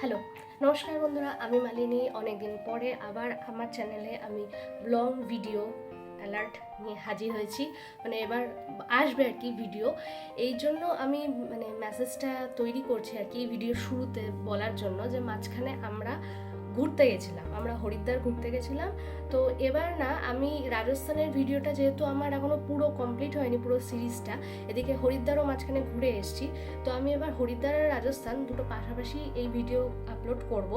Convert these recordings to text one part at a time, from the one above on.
Hello, নমস্কার বন্ধুরা, আমি মালিনী। অনেকদিন পরে আবার আমার চ্যানেলে আমি লং ভিডিও অ্যালার্ট নিয়ে হাজির হয়েছি। মানে এবার আসবে আর কি ভিডিও। এই জন্য আমি মানে মেসেজটা তৈরি করছি আর কি ভিডিও শুরুতে বলার জন্য যে মাঝখানে আমরা ঘুরতে গেছিলাম, আমরা হরিদ্বার ঘুরতে গেছিলাম। তো এবার না, আমি রাজস্থানের ভিডিওটা যেহেতু আমার এখনও পুরো কমপ্লিট হয়নি, পুরো সিরিজটা, এদিকে হরিদ্বারও মাঝখানে ঘুরে এসেছি। তো আমি এবার হরিদ্বার আর রাজস্থান দুটো পাশাপাশি এই ভিডিও আপলোড করব।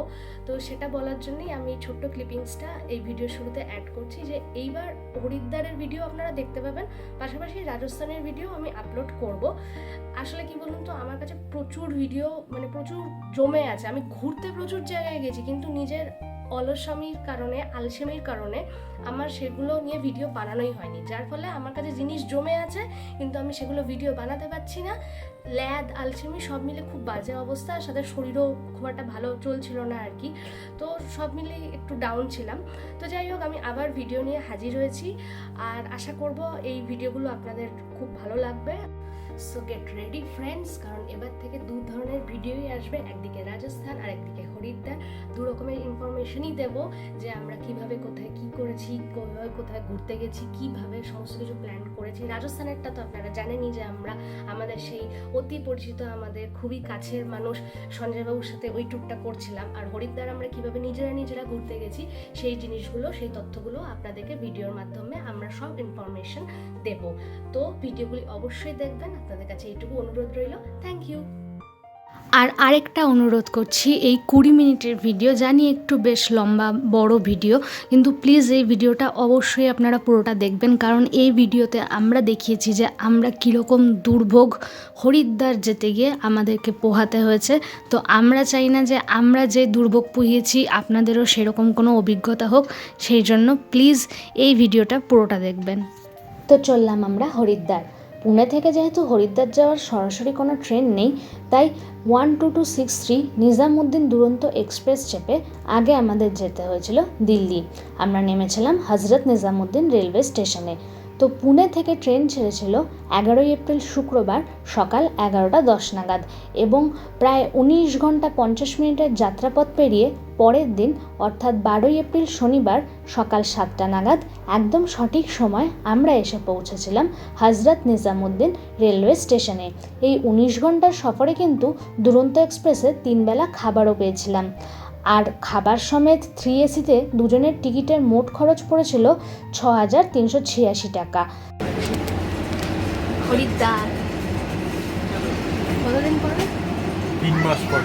তো সেটা বলার জন্যই আমি ছোট্ট ক্লিপিংসটা এই ভিডিও শুরুতে অ্যাড করছি যে এইবার হরিদ্বারের ভিডিও আপনারা দেখতে পাবেন, পাশাপাশি রাজস্থানের ভিডিও আমি আপলোড করব। আসলে কি বলুন তো, আমার কাছে প্রচুর ভিডিও মানে প্রচুর জমে আছে। আমি ঘুরতে প্রচুর জায়গায় গেছি, কিন্তু নিজের অলসামির কারণে, আলসেমির কারণে আমার সেগুলো নিয়ে ভিডিও বানানোই হয়নি। যার ফলে আমার কাছে জিনিস জমে আছে, কিন্তু আমি সেগুলো ভিডিও বানাতে পারছি না। ল্যাদ, আলসেমি সব মিলে খুব বাজে অবস্থা সাথে শরীরও খুব একটা ভালো চলছিল না আর কি। তো সব মিলে একটু ডাউন ছিলাম। তো যাই হোক, আমি আবার ভিডিও নিয়ে হাজির হয়েছি, আর আশা করব এই ভিডিওগুলো আপনাদের খুব ভালো লাগবে। সো গেট রেডি ফ্রেন্ডস কারণ এবার থেকে দু ধরনের ভিডিওই আসবে, একদিকে রাজস্থান আর একদিকে হরিদ্বার। দু রকমের ইনফরমেশনই দেব যে আমরা কীভাবে কোথায় কি করেছি কোথায় কোথায় ঘুরতে গেছি, কীভাবে সমস্ত কিছু প্ল্যান করেছি। রাজস্থানেরটা তো আপনারা জানেনই যে আমরা, আমাদের সেই অতি পরিচিত, আমাদের খুবই কাছের মানুষ সঞ্জয়বাবুর সাথে ওই ট্যুরটা করছিলাম। আর হরিদ্বার আমরা কীভাবে নিজেরা নিজেরা ঘুরতে গেছি, সেই জিনিসগুলো, সেই তথ্যগুলো আপনাদেরকে ভিডিওর মাধ্যমে আমরা সব ইনফরমেশন দেব। তো ভিডিওগুলি অবশ্যই দেখবেন আপনাদের কাছে এইটুকু অনুরোধ রইল। থ্যাংক ইউ আর আরেকটা অনুরোধ করছি, এই কুড়ি মিনিটের ভিডিও জানি একটু বেশ লম্বা, বড় ভিডিও, কিন্তু প্লিজ এই ভিডিওটা অবশ্যই আপনারা পুরোটা দেখবেন, কারণ এই ভিডিওতে আমরা দেখিয়েছি যে আমরা কীরকম দুর্ভোগ হরিদ্বার যেতে গিয়ে আমাদেরকে পোহাতে হয়েছে। তো আমরা চাই না যে আমরা যে দুর্ভোগ পুহিয়েছি, আপনাদেরও সেরকম কোনো অভিজ্ঞতা হোক, সেই জন্য প্লিজ এই ভিডিওটা পুরোটা দেখবেন। তো চললাম আমরা হরিদ্বার। পুনে থেকে যেহেতু হরিদ্বার যাওয়ার সরাসরি কোনো ট্রেন নেই, তাই one two two six three Nizamuddin Duronto express চেপে আগে আমাদের যেতে হয়েছিল দিল্লি। আমরা নেমেছিলাম হজরত নিজামুদ্দিন রেলওয়ে স্টেশনে। তো পুনে থেকে ট্রেন ছেড়েছিল এগারোই এপ্রিল শুক্রবার সকাল এগারোটা দশ নাগাদ এবং প্রায় উনিশ ঘণ্টা পঞ্চাশ মিনিটের যাত্রাপথ পেরিয়ে পরের দিন, অর্থাৎ বারোই এপ্রিল শনিবার সকাল সাতটা নাগাদ, একদম সঠিক সময় আমরা এসে পৌঁছেছিলাম হজরত নিজামুদ্দিন রেলওয়ে স্টেশনে। এই উনিশ ঘণ্টার সফরে কিন্তু দুরন্ত এক্সপ্রেসে তিনবেলা খাবারও পেয়েছিলাম। আর খাবার সমেত থ্রি এসিতে দুজনের টিকিটের মোট খরচ পড়েছিল ছ হাজার তিনশো ছিয়াশি টাকা। হরিদ্বার। কতদিন পরে তিন মাস পর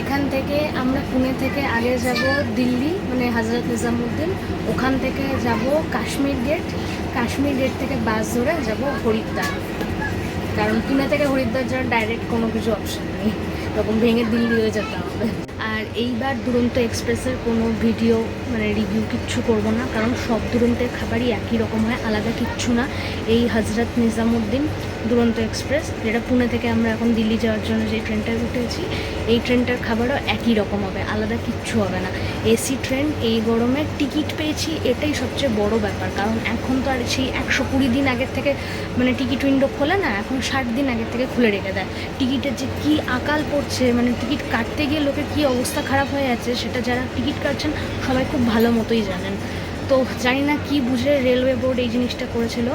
এখান থেকে আমরা পুনে থেকে আগে যাব দিল্লি মানে হজরত নিজামুদ্দিন ওখান থেকে যাব কাশ্মীর গেট কাশ্মীর গেট থেকে বাস ধরে যাব হরিদ্বার। কারণ পুনে থেকে হরিদ্বার যাওয়ার ডাইরেক্ট কোনো কিছু অপশন নেই। তখন ভেঙে দিল্লি হয়ে যেতে হবে। আর এইবার দুরন্ত এক্সপ্রেসের কোনো ভিডিও মানে রিভিউ কিচ্ছু করব না, কারণ সব দুরন্তের খাবারই একই রকম হয়, আলাদা কিচ্ছু না। এই হজরত নিজামুদ্দিন দুরন্ত এক্সপ্রেস, যেটা পুনে থেকে আমরা এখন দিল্লি যাওয়ার জন্য যে ট্রেনটায় উঠেছি, এই ট্রেনটার খাবারও একই রকম হবে, আলাদা কিচ্ছু হবে না। এসি ট্রেন, এই গরমে টিকিট পেয়েছি, এটাই সবচেয়ে বড় ব্যাপার, কারণ এখন তো আর সেই একশো কুড়ি দিন আগের থেকে মানে টিকিট উইন্ডো খোলে না, এখন ষাট দিন আগের থেকে খুলে রেখে দেয়। টিকিটের যে কী আকাল পড়ছে মানে টিকিট কাটতে গিয়ে লোকের কী অবস্থা খারাপ হয়ে যাচ্ছে সেটা যারা টিকিট কাটছেন সবাই খুব ভালো মতোই জানেন। তো জানি না কি বুঝে রেলওয়ে বোর্ড এই জিনিসটা করেছিল।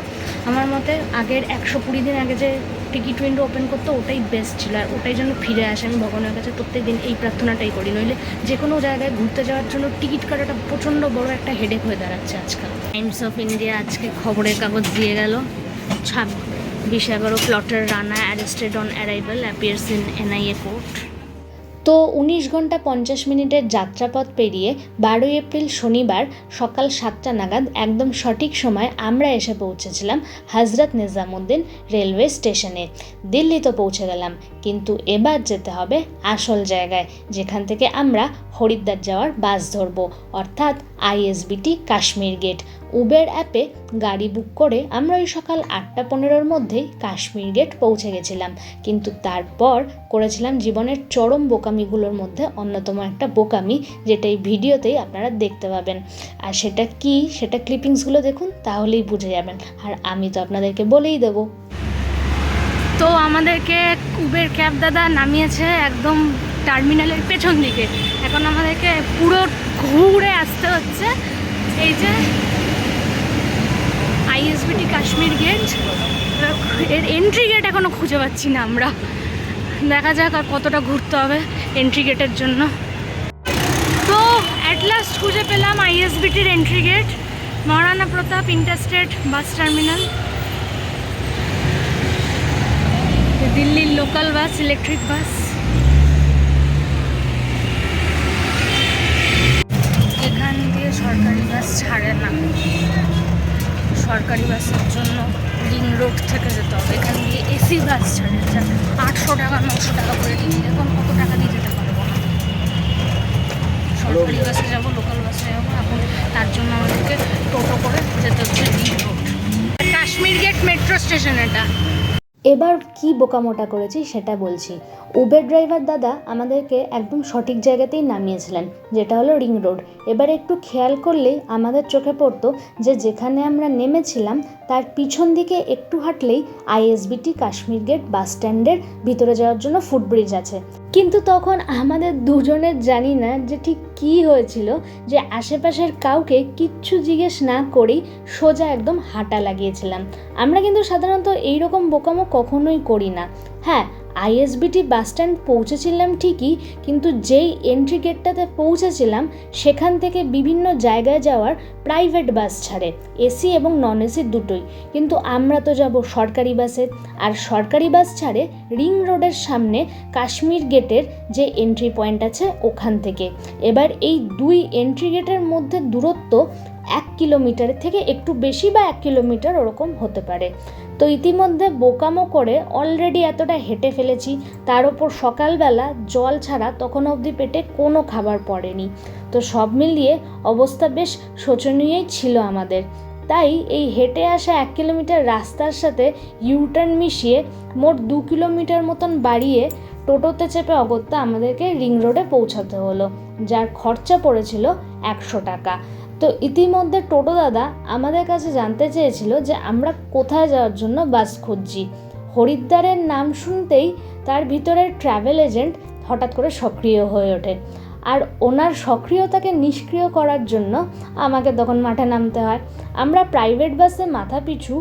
আমার মতে আগের একশো কুড়ি দিন আগে যে টিকিট উইন্ডো ওপেন করতো, ওটাই বেস্ট ছিল। আর ওটাই যেন ফিরে আসে, আমি ভগবানের কাছে প্রত্যেক দিন এই প্রার্থনাটাই করি। নইলে যে কোনো জায়গায় ঘুরতে যাওয়ার জন্য টিকিট কাটাটা প্রচণ্ড বড় একটা হেডেক হয়ে দাঁড়াচ্ছে আজকাল। টাইমস অফ ইন্ডিয়া আজকে খবরের কাগজ দিয়ে গেল। ছাব্বিশ এগারো plotter Rana arrested on arrival appears in NIA court তো উনিশ ঘণ্টা পঞ্চাশ মিনিটের যাত্রাপথ পেরিয়ে বারোই এপ্রিল শনিবার সকাল সাতটা নাগাদ একদম সঠিক সময় আমরা এসে পৌঁছেছিলাম হজরত নিজামুদ্দিন রেলওয়ে স্টেশনে। দিল্লি তো পৌঁছে গেলাম, কিন্তু এবার যেতে হবে আসল জায়গায়, যেখান থেকে আমরা হরিদ্বার যাওয়ার বাস ধরব, অর্থাৎ আইএসবিটি কাশ্মীর গেট। উবের অ্যাপে গাড়ি বুক করে আমরা ওই সকাল আটটা পনেরোর মধ্যেই কাশ্মীর গেট পৌঁছে গেছিলাম। কিন্তু তারপর করেছিলাম জীবনের চরম বোকামিগুলোর মধ্যে অন্যতম একটা বোকামি, যেটা এই ভিডিওতেই আপনারা দেখতে পাবেন। আর সেটা কি? সেটা ক্লিপিংসগুলো দেখুন, তাহলেই বুঝে যাবেন। আর আমি তো আপনাদেরকে বলেই দেবো। তো আমাদেরকে উবের ক্যাব দাদা নামিয়েছে একদম টার্মিনালের পেছন দিকে। এখন আমাদেরকে পুরো ঘুরে আসতে হচ্ছে। এই যে কাশ্মীর গেটের এন্ট্রি গেট এখনও খুঁজে পাচ্ছি না আমরা। দেখা যাক আর কতটা ঘুরতে হবে এন্ট্রি গেটের জন্য। তো অ্যাট লাস্ট খুঁজে পেলাম আইএসবিটির entry gate Maharana Pratap interstate bus terminal দিল্লির লোকাল বাস ইলেকট্রিক বাস এখান দিয়ে সরকারি বাস ছাড়ে না। সরকারি বাসের জন্য রিং রোড থেকে যেতে হবে। এখান দিয়ে এসি বাস ছাড়ে। যা আটশো টাকা নশো টাকা করে টিকিট। এরকম কত টাকা দিয়ে যেতে পারব না সরকারি বাসে যাব লোকাল বাসে যাব। এখন তার জন্য আমাদেরকে টোটো করে যেতে হচ্ছে ring road. Kashmere gate metro station এটা। এবার কি বোকামোটা করেছি সেটা বলছি। উবের ড্রাইভার দাদা আমাদেরকে একদম সঠিক জায়গাতেই নামিয়েছিলেন, যেটা হলো রিং রোড এবার একটু খেয়াল করলেই আমাদের চোখে পড়তো যে যেখানে আমরা নেমেছিলাম তার পিছন দিকে একটু হাঁটলেই আইএসবিটি কাশ্মীর গেট বাস স্ট্যান্ডের ভিতরে যাওয়ার জন্য ফুটব্রিজ আছে। কিন্তু তখন আমাদের দুজনের জানি না যে ঠিক কী হয়েছিল, যে আশেপাশের কাউকে কিচ্ছু জিজ্ঞেস না করেই সোজা একদম হাঁটা লাগিয়েছিলাম। আমরা কিন্তু সাধারণত এইরকম বোকামো কখনোই করি না। হ্যাঁ আইএসবিটি বাস স্ট্যান্ড পৌঁছেছিলাম ঠিকই, কিন্তু যেই এন্ট্রি গেটটাতে পৌঁছেছিলাম, সেখান থেকে বিভিন্ন জায়গায় যাওয়ার প্রাইভেট বাস ছাড়ে এসি এবং নন এসি দুটোই। কিন্তু আমরা তো যাব সরকারি বাসে আর সরকারি বাস ছাড়ে রিং রোডের সামনে কাশ্মীর গেটের যে এন্ট্রি পয়েন্ট আছে ওখান থেকে। এবার এই দুই এন্ট্রি গেটের মধ্যে দূরত্ব এক কিলোমিটার থেকে একটু বেশি বা এক কিলোমিটার ওরকম হতে পারে। তো ইতিমধ্যে বোকামো করে অলরেডি এতটা হেঁটে ফেলেছি, তার ওপর সকালবেলা জল ছাড়া তখন অবধি পেটে কোনো খাবার পড়েনি। তো সব মিলিয়ে অবস্থা বেশ শোচনীয়ই ছিল আমাদের। তাই এই হেঁটে আসা এক কিলোমিটার রাস্তার সাথে ইউটার্ন মিশিয়ে মোট দু কিলোমিটার মতন বাড়িয়ে টোটোতে চেপে অগত্যা আমাদেরকে রিং রোডে পৌঁছাতে হলো, যার খরচা পড়েছিল একশো টাকা। তো ইতিমধ্যে টোটো দাদা আমাদের কাছে জানতে চেয়েছিল যে আমরা কোথায় যাওয়ার জন্য বাস খুঁজছি। হরিদ্বারের নাম শুনতেই তার ভিতরের ট্রাভেল এজেন্ট হঠাৎ করে সক্রিয় হয়ে ওঠে আর ওনার সক্রিয়তাকে নিষ্ক্রিয় করার জন্য আমাকে তখন মাঠে নামতে হয়। আমরা প্রাইভেট বাসে মাথা পিছু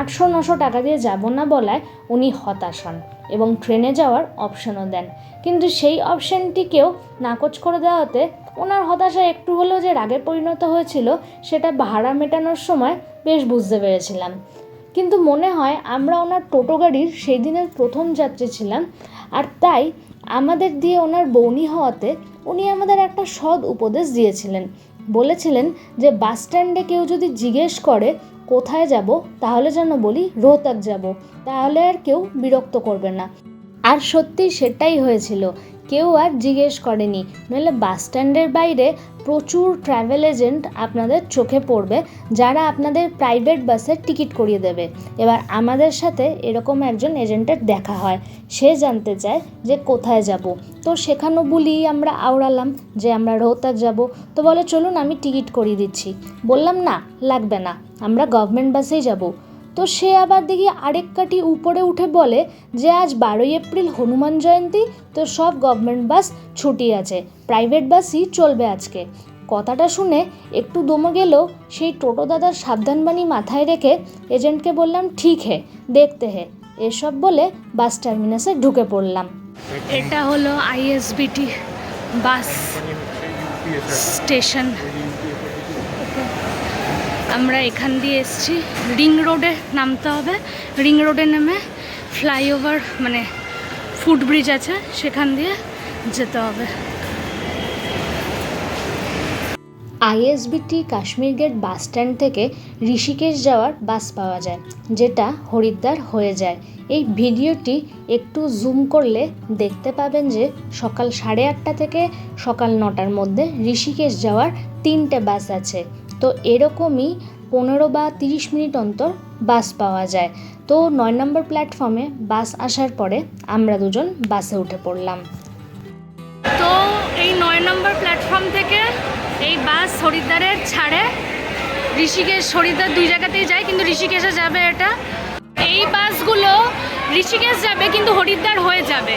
আটশো নশো টাকা দিয়ে যাব না বলায় উনি হতাশ হন এবং ট্রেনে যাওয়ার অপশনও দেন। কিন্তু সেই অপশনটিকেও নাকচ করে দেওয়াতে ওনার হতাশা একটু হলেও যে রাগে পরিণত হয়েছিল, সেটা ভাড়া মেটানোর সময় বেশ বুঝতে পেরেছিলাম। কিন্তু মনে হয় আমরা ওনার টোটো গাড়ির সেই দিনের প্রথম যাত্রী ছিলাম, আর তাই আমাদের দিয়ে ওনার বৌনি হওয়াতে উনি আমাদের একটা সৎ উপদেশ দিয়েছিলেন। বলেছিলেন যে, বাস স্ট্যান্ডে কেউ যদি জিজ্ঞেস করে, কোথায় যাব? তাহলে যেন বলি, রোহতাক যাব। তাহলে আর কেউ বিরক্ত করবে না। আর সত্যি সেটাই হয়েছিল। কেউ আর জিজ্ঞেস করেনি। নইলে বাস স্ট্যান্ডের বাইরে প্রচুর ট্রাভেল এজেন্ট আপনাদের চোখে পড়বে, যারা আপনাদের প্রাইভেট বাসের টিকিট করিয়ে দেবে। এবার আমাদের সাথে এরকম একজন এজেন্টের দেখা হয়। সে জানতে চায় যে কোথায় যাব। তো সেখানেও বলি আমরা আওড়ালাম যে আমরা রোহতাক যাব। তো বলে, চলুন, আমি টিকিট করিয়ে দিচ্ছি। বললাম, না, লাগবে না। আমরা গভর্নমেন্ট বাসেই যাব। তো সে আবার দেখি আরেক কাঠি উপরে উঠে বলে যে, আজ বারোই এপ্রিল, হনুমান জয়ন্তী, তো সব গভর্নমেন্ট বাস ছুটি আছে প্রাইভেট বাসই চলবে আজকে। কথাটা শুনে একটু দমে গেলেও সেই টোটো দাদার সাবধানবাণী মাথায় রেখে এজেন্টকে বললাম, ঠিক হে, দেখতে হে। এসব বলে বাস টার্মিনাসে ঢুকে পড়লাম। এটা হলো আইএসবিটি বাস স্টেশন আমরা এখান দিয়ে এসছি। রিং রোডে নামতে হবে। রিং রোডে নেমে ফ্লাইওভার মানে ফুটব্রিজ আছে, সেখান দিয়ে যেতে হবে। ISBT Kashmere gate bus stand থেকে ঋষিকেশ যাওয়ার বাস পাওয়া যায়, যেটা হরিদ্বার হয়ে যায়। এই ভিডিওটি একটু জুম করলে দেখতে পাবেন যে সকাল সাড়ে আটটা থেকে সকাল নটার মধ্যে ঋষিকেশ যাওয়ার তিনটে বাস আছে। তো এরকমই পনেরো বা তিরিশ মিনিট অন্তর বাস পাওয়া যায়। তো নয় নম্বর প্ল্যাটফর্মে বাস আসার পরে আমরা দুজন বাসে উঠে পড়লাম। তো এই নয় নম্বর প্ল্যাটফর্ম থেকে এই বাস হরিদ্বারের ছাড়ে। ঋষিকেশ, হরিদ্বার দুই জায়গাতেই যায়, কিন্তু ঋষিকেশে যাবে এটা। এই বাসগুলো ঋষিকেশ যাবে, কিন্তু হরিদ্বার হয়ে যাবে।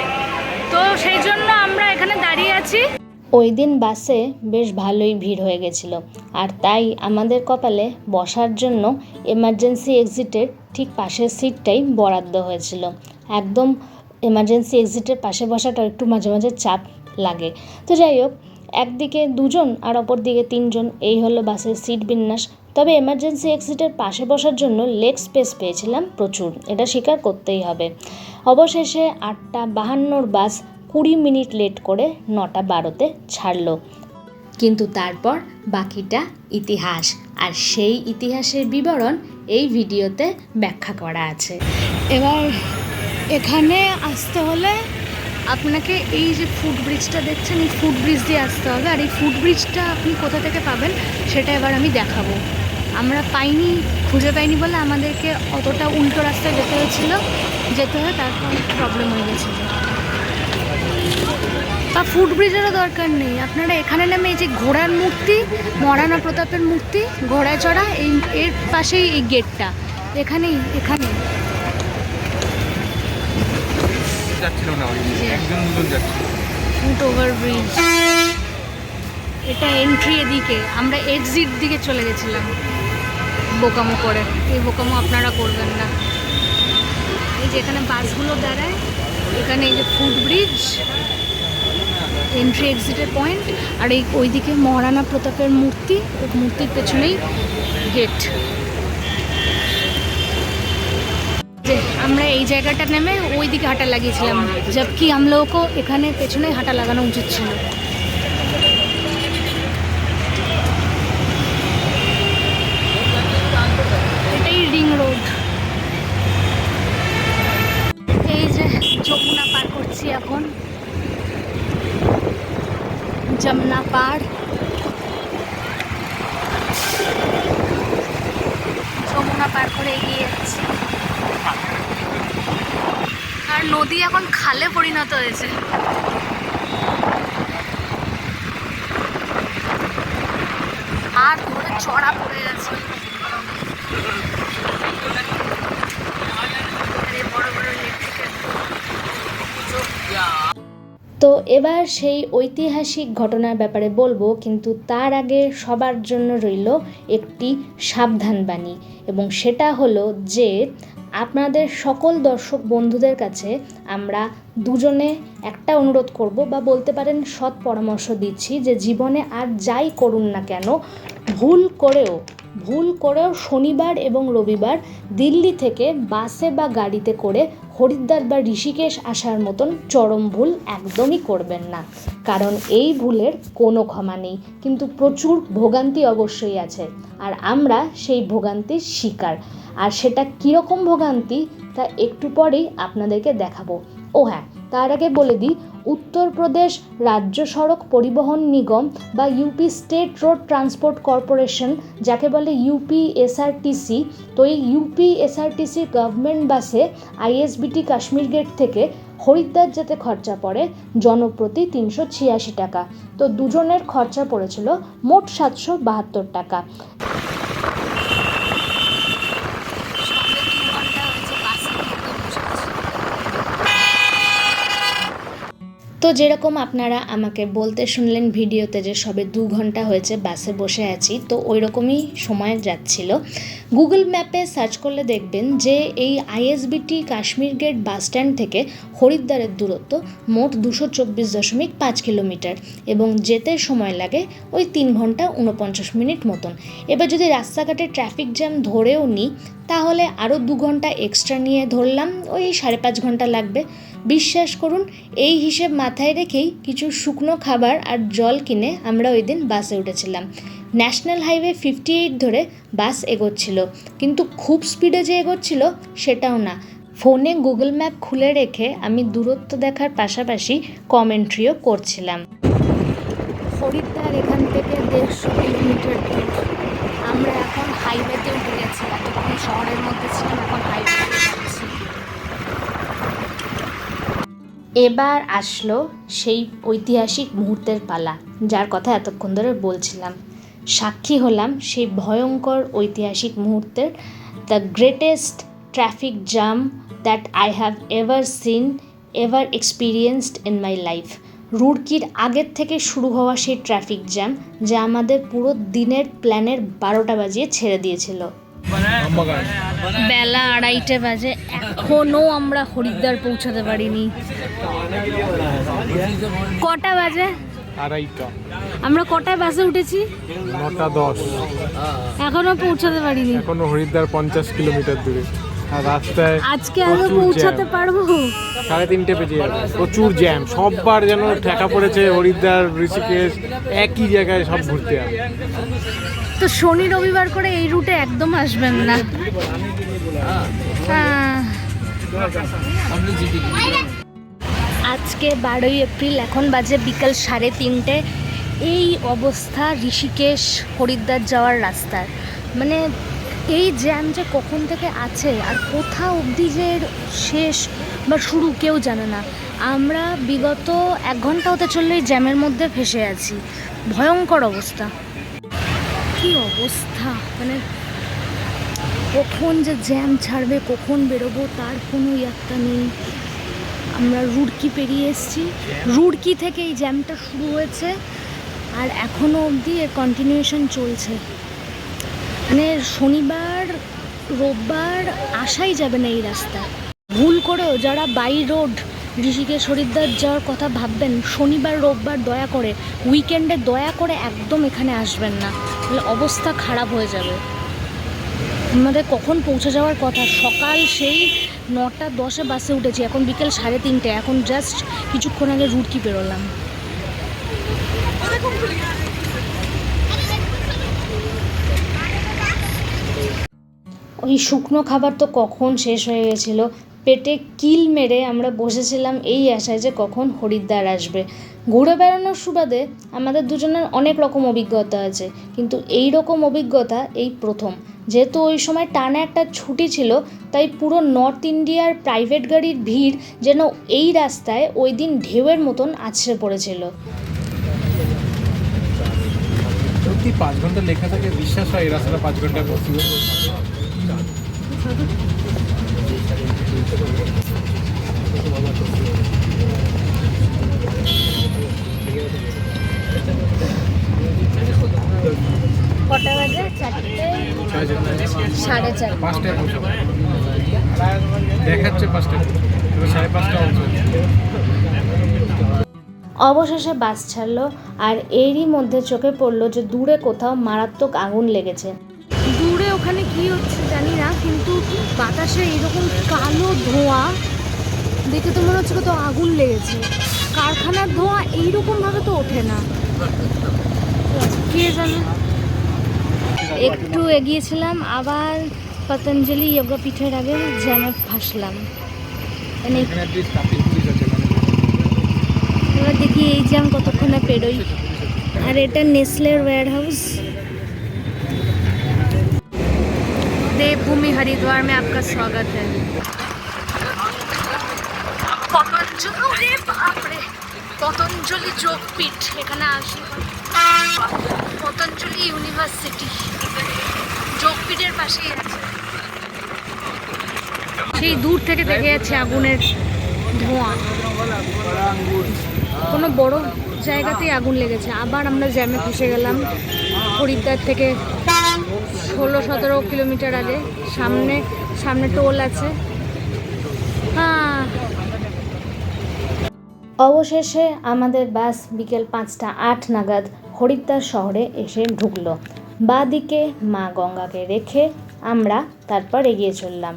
তো সেই জন্য আমরা এখানে দাঁড়িয়ে আছি। ওই দিন বাসে বেশ ভালোই ভিড় হয়ে গেছিল। আর তাই আমাদের কপালে বসার জন্য এমার্জেন্সি এক্সিটের ঠিক পাশের সিটটাই বরাদ্দ হয়েছিল। একদম এমার্জেন্সি এক্সিটের পাশে বসাটা একটু মাঝে মাঝে চাপ লাগে। তো যাই হোক, একদিকে দুজন আর অপর দিকে তিনজন, এই হলো বাসের সিট বিন্যাস। তবে এমার্জেন্সি এক্সিটের পাশে বসার জন্য লেগ স্পেস পেয়েছিলাম প্রচুর, এটা স্বীকার করতেই হবে। অবশেষে আটটা বাহান্নর বাস কুড়ি মিনিট লেট করে নটা বারোতে ছাড়লো। কিন্তু তারপর বাকিটা ইতিহাস, আর সেই ইতিহাসের বিবরণ এই ভিডিওতে ব্যাখ্যা করা আছে। এবার এখানে আসতে হলে আপনাকে এই যে ফুট ব্রিজটা দেখছেন, এই ফুট ব্রিজ দিয়ে আসতে হবে। আর এই ফুট ব্রিজটা আপনি কোথা থেকে পাবেন, সেটা এবার আমি দেখাবো। আমরা পাইনি, খুঁজে পাইনি বলে আমাদেরকে অতটা উল্টো রাস্তায় যেতে হয়েছিল। যেতে হয়ে তারপর প্রবলেম হয়ে গেছিল। বা ফুট ব্রিজেরও দরকার নেই। আপনারা এখানে নেমে এই যে ঘোড়ার মূর্তি মহারানা প্রতাপের মূর্তি ঘোড়ায় চড়া এই এর পাশেই এই গেটটা এখানেই এখানেই। যাচ্ছিল না একজন দুজন যাচ্ছিল। ফুট ওভার ব্রিজ এটা এন্ট্রি এদিকে। আমরা এক্সিট দিকে চলে গেছিলাম। বোকামো করে। এই বোকামো আপনারা করবেন না। এই যে এখানে বাসগুলো দাঁড়ায় এখানে এই যে ফুট ব্রিজ এন্ট্রি এক্সিটের পয়েন্ট আর এই ওইদিকে মহারানা প্রতাপের মূর্তি মূর্তির পেছনেই গেট আমরা এই জায়গাটা নেমে ওইদিকে হাঁটা লাগিয়েছিলাম জবকি আমলোকও এখানে পেছনে হাঁটা লাগানো উচিত ছিল। খালে পরিণত হয়েছে। আর ধরে চড়া পড়ে গেছে। তো এবার সেই ঐতিহাসিক ঘটনার ব্যাপারে বলব, কিন্তু তার আগে সবার জন্য রইল একটি সাবধান বাণী, এবং সেটা হলো যে আপনাদের সকল দর্শক বন্ধুদের কাছে আমরা দুজনে একটা অনুরোধ করব বা বলতে পারেন সৎ পরামর্শ দিচ্ছি যে জীবনে আর যাই করুন না কেন, ভুল করেও ভুল করেও শনিবার এবং রবিবার দিল্লি থেকে বাসে বা গাড়িতে করে হরিদ্বার বা ঋষিকেশ আসার মতন চরম ভুল একদমই করবেন না। কারণ এই ভুলের কোনো ক্ষমা নেই। কিন্তু প্রচুর ভোগান্তি অবশ্যই আছে। আর আমরা সেই ভোগান্তির শিকার। আর সেটা কীরকম ভোগান্তি তা একটু পরেই আপনাদেরকে দেখাবো। ও হ্যাঁ তার আগে বলে দিই উত্তরপ্রদেশ রাজ্য সড়ক পরিবহন নিগম বা UP state road transport corporation, যাকে বলে ইউপি এসআরটিসি তো এই ইউপি এসআরটিসি গভর্নমেন্ট বাসে আইএসবিটি কাশ্মীর গেট থেকে হরিদ্বার যেতে খরচা পড়ে জনপ্রতি তিনশো ছিয়াশি টাকা। তো দুজনের খরচা পড়েছিল মোট সাতশো বাহাত্তর টাকা। তো যেরকম আপনারা আমাকে বলতে শুনলেন ভিডিওতে যে সবে দু ঘণ্টা হয়েছে, বাসে বসে আছি, তো ওই রকমই সময় যাচ্ছিল। গুগল ম্যাপে সার্চ করলে দেখবেন যে এই ISBT Kashmere gate bus stand থেকে হরিদ্বারের দূরত্ব মোট দুশো চব্বিশ দশমিক পাঁচ কিলোমিটার এবং যেতে সময় লাগে ওই তিন ঘণ্টা উনপঞ্চাশ মিনিট মতন। এবার যদি রাস্তাঘাটে ট্রাফিক জ্যাম ধরেও নিই তাহলে আরও দু ঘণ্টা এক্সট্রা নিয়ে ধরলাম, ওই সাড়ে পাঁচ ঘণ্টা লাগবে। বিশ্বাস করুন, এই হিসেব মাথায় রেখেই কিছু শুকনো খাবার আর জল কিনে আমরা ওই দিন বাসে উঠেছিলাম। ন্যাশনাল হাইওয়ে ফিফটি এইট ধরে বাস এগোচ্ছিল। কিন্তু খুব স্পিডে যে এগোচ্ছিল সেটাও না। ফোনে গুগল ম্যাপ খুলে রেখে আমি দূরত্ব দেখার পাশাপাশি কমেন্ট্রিও করছিলাম। হরিদ্বার এখান থেকে দেড়শো কিলোমিটার দূর। আমরা এখন হাইওয়েতে উঠে গেছি এতক্ষণ শহরের মধ্যে ছিলাম এখন হাইওয়েতে যাচ্ছি এবার আসলো সেই ঐতিহাসিক মুহূর্তের পালা, যার কথা এতক্ষণ ধরে বলছিলাম। সাক্ষী হলাম সেই ভয়ঙ্কর ঐতিহাসিক মুহূর্তের the greatest traffic jam that I have ever seen ever experienced in my life রুড়কির আগের থেকে শুরু হওয়া সেই ট্রাফিক জ্যাম যা আমাদের পুরো দিনের প্ল্যানের বারোটা বাজিয়ে ছেড়ে দিয়েছিল। বেলা আড়াইটে বাজে। এখনও আমরা হরিদ্বার পৌঁছাতে পারিনি। কটা বাজে? আড়াইটা। আমরা কটায় বাসে উঠেছি? নটা দশ। এখনও পৌঁছাতে পারিনি। এখনও হরিদ্বার পঞ্চাশ কিলোমিটার দূরে। আর রাস্তায় আজকে আরও পৌঁছাতে পারব? সাড়ে তিনটে বেজে প্রচুর জ্যাম সববার যেন ঠেকা পড়েছে হরিদ্বার ঋষিকেশ একই জায়গায় সব ঘুরতে হবে তো শনি রবিবার করে এই রুটে একদম আসবেন না। আজকে বারোই এপ্রিল, এখন বাজে বিকাল সাড়ে তিনটে। এই অবস্থা ঋষিকেশ হরিদ্বার যাওয়ার রাস্তার মানে এই জ্যাম যে কখন থেকে আছে, আর কোথা অবধি যে শেষ বা শুরু কেউ জানে না। আমরা বিগত এক ঘণ্টা হতে চললেই জ্যামের মধ্যে ফেসে আছি। ভয়ঙ্কর অবস্থা। কি অবস্থা? মানে কখন যে জ্যাম ছাড়বে, কখন বেরোবো, তার কোনো ইয়াত্তা নেই। আমরা রুড়কি পেরিয়ে এসেছি। রুড়কি থেকে এই জ্যামটা শুরু হয়েছে আর এখনও অবধি এর কন্টিনিউশন চলছে। মানে শনিবার, রোববার আসাই যাবে না এই রাস্তা। ভুল করেও যারা বাই রোড ঋষিকেশ হরিদ্বার যাওয়ার কথা ভাববেন, শনিবার, রোববার দয়া করে উইকেন্ডে দয়া করে একদম এখানে আসবেন না। তাহলে অবস্থা খারাপ হয়ে যাবে। আমাদের কখন পৌঁছে যাওয়ার কথা? সকাল সেই নটা দশে বাসে উঠেছি, এখন বিকেল সাড়ে তিনটে। এখন জাস্ট কিছুক্ষণ আগে রুটকি বেরোলাম। ওই শুকনো খাবার তো কখন শেষ হয়ে গেছিল? পেটে কিল মেরে আমরা বসেছিলাম এই আশায় যে কখন হরিদ্বার আসবে। ঘুরে বেড়ানোর সুবাদে আমাদের দুজনের অনেক রকম অভিজ্ঞতা আছে। কিন্তু এই রকম অভিজ্ঞতা এই প্রথম। যেহেতু ওই সময় টানা একটা ছুটি ছিল, তাই পুরো নর্থ ইন্ডিয়ার প্রাইভেট গাড়ির ভিড় যেন এই রাস্তায় ওই দিন ঢেউয়ের মতন আছড়ে পড়েছিল। পাঁচ ঘণ্টা লেখা থাকে, বিশ্বাস হয় এই রাস্তাটা পাঁচ ঘণ্টা অবশেষে বাস ছাড়লো আর এরই মধ্যে চোখে পড়ল যে দূরে কোথাও মারাত্মক আগুন লেগেছে। দূরে ওখানে কি হচ্ছে জানি না কিন্তু বাতাসে এরকম কালো ধোঁয়া দেখে তো মনে হচ্ছে কত আগুন লেগেছে। কারখানার ধোঁয়া এইরকমভাবে তো ওঠে না। কে জানে? একটু এগিয়েছিলাম আবার পতঞ্জলি যোগা পিঠের আগে জ্যামে ফাঁসলাম মানে এবার দেখি এই জ্যাম কতক্ষণে পেরোই আর এটা নেসলের ওয়্যার হাউস देवभूमि हरिद्वार में आपका स्वागत है পতঞ্জলি বাপরে পতঞ্জলি যোগপীঠ এখানে আসি পতঞ্জলি ইউনিভার্সিটি যোগপীঠের পাশেই আছে সেই দূর থেকে দেখে যাচ্ছে আগুনের ধোঁয়া। কোনো বড় জায়গাতেই আগুন লেগেছে। আবার আমরা জ্যামে ফেসে গেলাম হরিদ্বার থেকে ষোলো, সতেরো কিলোমিটার আগে। সামনে সামনে টোল আছে। হ্যাঁ। অবশেষে আমাদের বাস বিকেল পাঁচটা আট নাগাদ হরিদ্বার শহরে এসে ঢুকলো। বাঁ দিকে মা গঙ্গাকে রেখে আমরা তারপর এগিয়ে চললাম।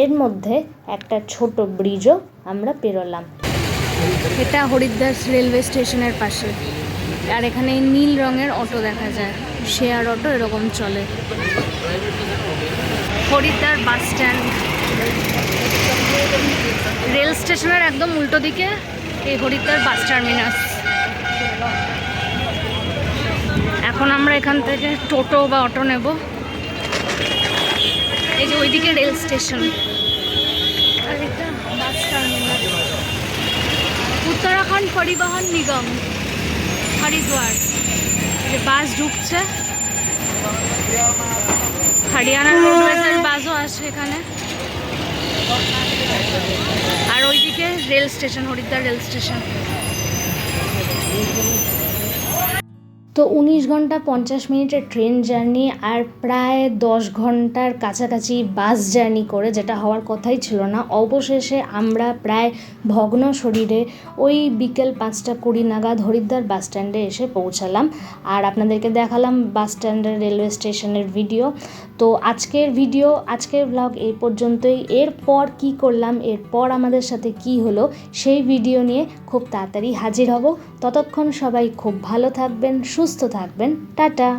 এর মধ্যে একটা ছোট ব্রিজও আমরা পেরোলাম। এটা হরিদ্বার রেলওয়ে স্টেশনের পাশে। আর এখানে নীল রঙের অটো দেখা যায়। শেয়ার অটো এরকম চলে। Haridwar bus stand. রেল স্টেশনের একদম উল্টো দিকে এই হরিদ্বার বাস টার্মিনাস। এখন আমরা এখান থেকে টোটো বা অটো নেব। এই যে ওইদিকে রেল স্টেশন আর এটা বাস টার্মিনাস উত্তরাখণ্ড পরিবহন নিগম, হরিদ্বার। বাস ঢুকছে। হরিয়ানা রোডওয়েজের বাসও আসে এখানে। আর ওইদিকে rail station, Haridwar rail station. তো উনিশ ঘণ্টা পঞ্চাশ মিনিটের ট্রেন জার্নি আর প্রায় দশ ঘণ্টার কাছাকাছি বাস জার্নি করে, যেটা হওয়ার কথাই ছিল না। অবশেষে আমরা প্রায় ভগ্ন শরীরে ওই বিকেল পাঁচটা কুড়ি নাগাদ হরিদ্বার বাস স্ট্যান্ডে এসে পৌঁছালাম। আর আপনাদেরকে দেখালাম বাস স্ট্যান্ডের রেলওয়ে স্টেশনের ভিডিও। তো আজকের ভিডিও আজকের ব্লগ এই পর্যন্তই। এরপর কি করলাম, এরপর আমাদের সাথে কি হলো, সেই ভিডিও নিয়ে খুব তাড়াতাড়ি হাজির হব। ততক্ষণ সবাই খুব ভালো থাকবেন, সুস্থ থাকবেন। টাটা!